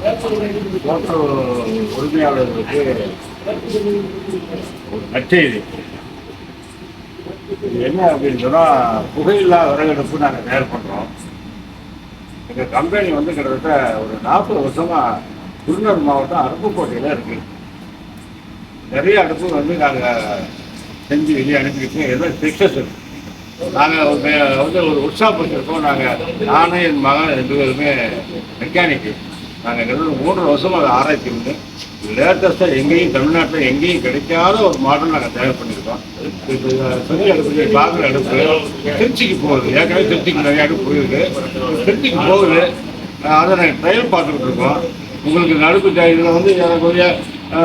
Hotel உரிமையாளர்களுக்கு ஒரு நற்செய்தி இது. என்ன அப்படின்னு சொன்னால் புகையில்லா விறகடுப்பு நாங்கள் தயார் பண்ணுறோம் எங்கள் கம்பெனி வந்து கிட்டத்தட்ட ஒரு நாற்பது வருஷமாக குருநூர் மாவட்டம் அருப்புக்கோட்டையில் இருக்குது நிறைய அடுப்பு வந்து நாங்கள் செஞ்சு வெளியே அனுப்பியிருக்கோம் எல்லாம் சக்ஸஸ் இருக்கு. நாங்கள் வந்து ஒரு ஒர்க் ஷாப் வச்சுருக்கோம். நாங்கள் நானும் என் மகன் ரெண்டு பேருமே மெக்கானிக்கு நாங்கள் கிட்டத்தட்ட மூன்று வருஷமாக அதை ஆராய்ச்சி பண்ணி லேட்டஸ்ட்டாக எங்கேயும் தமிழ்நாட்டில் எங்கேயும் கிடைக்காத ஒரு மாடல் நாங்கள் தயார் பண்ணியிருக்கோம். இது அடுப்பு பாக்குற அடுப்பு திருச்சிக்கு போகுது. ஏற்கனவே திருச்சிக்கு நிறைய அடுப்பு போயிருக்கு. திருச்சிக்கு போகுது. அதை நாங்கள் ட்ரையல் பார்த்துக்கிட்டு இருக்கோம். உங்களுக்கு நடுப்பு இதில் வந்து ஏறக்குறைய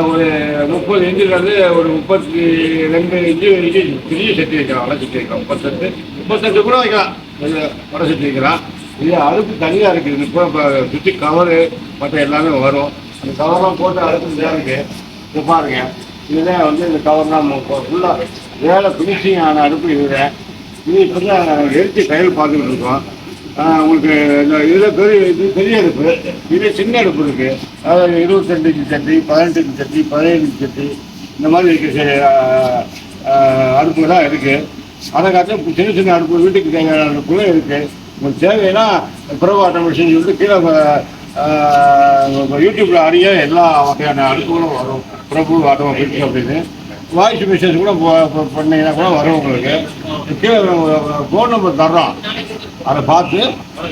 ஒரு முப்பது இன்ச்சுலேருந்து ஒரு முப்பத்தி ரெண்டு இன்ச்சு இன்ச்சு பெரிய செட்டி வைக்கலாம் வடை செட்டி வைக்கலாம். முப்பத்தெட்டு முப்பத்தெட்டு கூட வைக்கலாம். இது வடை செட்டி வைக்கலாம். இது அடுப்பு தனியாக இருக்குது இப்போ இப்போ சுற்றி கவரு மற்ற எல்லாமே வரும். அந்த கவர்லாம் போட்டு அடுப்பு இதாக இருக்குது பாருங்க. இதுதான் வந்து இந்த கவர்லாம் ஃபுல்லாக வேலை ஃபினிஷிங் ஆன அடுப்பு இதுதான். இது இப்போ தான் எரிச்சு கையில் பார்த்துக்கிட்டு இருக்கோம். உங்களுக்கு இந்த இதில் பெரிய இது பெரிய அடுப்பு. இது சின்ன அடுப்பு இருக்குது அதாவது இருபத்தெண்டு இன்ச்சு சட்டி பதினெட்டு இன்ச்சு சட்டி பதினேழு இன்ச்சு சட்டி. இந்த மாதிரி இருக்க. அடுப்பு தான் இருக்குது அதை காட்டிலும் சின்ன சின்ன அடுப்பு வீட்டுக்கு தேவையான அடுப்புகளும் இருக்குது உங்களுக்கு தேவைன்னா பிரபு ஆட்டோமேஷன் சொல்லிட்டு கீழே ஆஹ், யூடியூப்ல அறிய எல்லா வகையான அடுப்புகளும் வரும். பிரபு ஆட்டோமேஷன் அப்படின்னு. வாய்ஸ் மெசேஜ் கூட பண்ணீங்கன்னா கூட வரும் உங்களுக்கு. கீழே ஃபோன் நம்பர் தர்றோம் அதை பார்த்து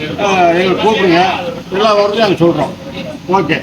எங்களை எங்களுக்கு கூப்பிடுங்க. எல்லா வரதையும் நாங்கள் சொல்கிறோம் ஓகே.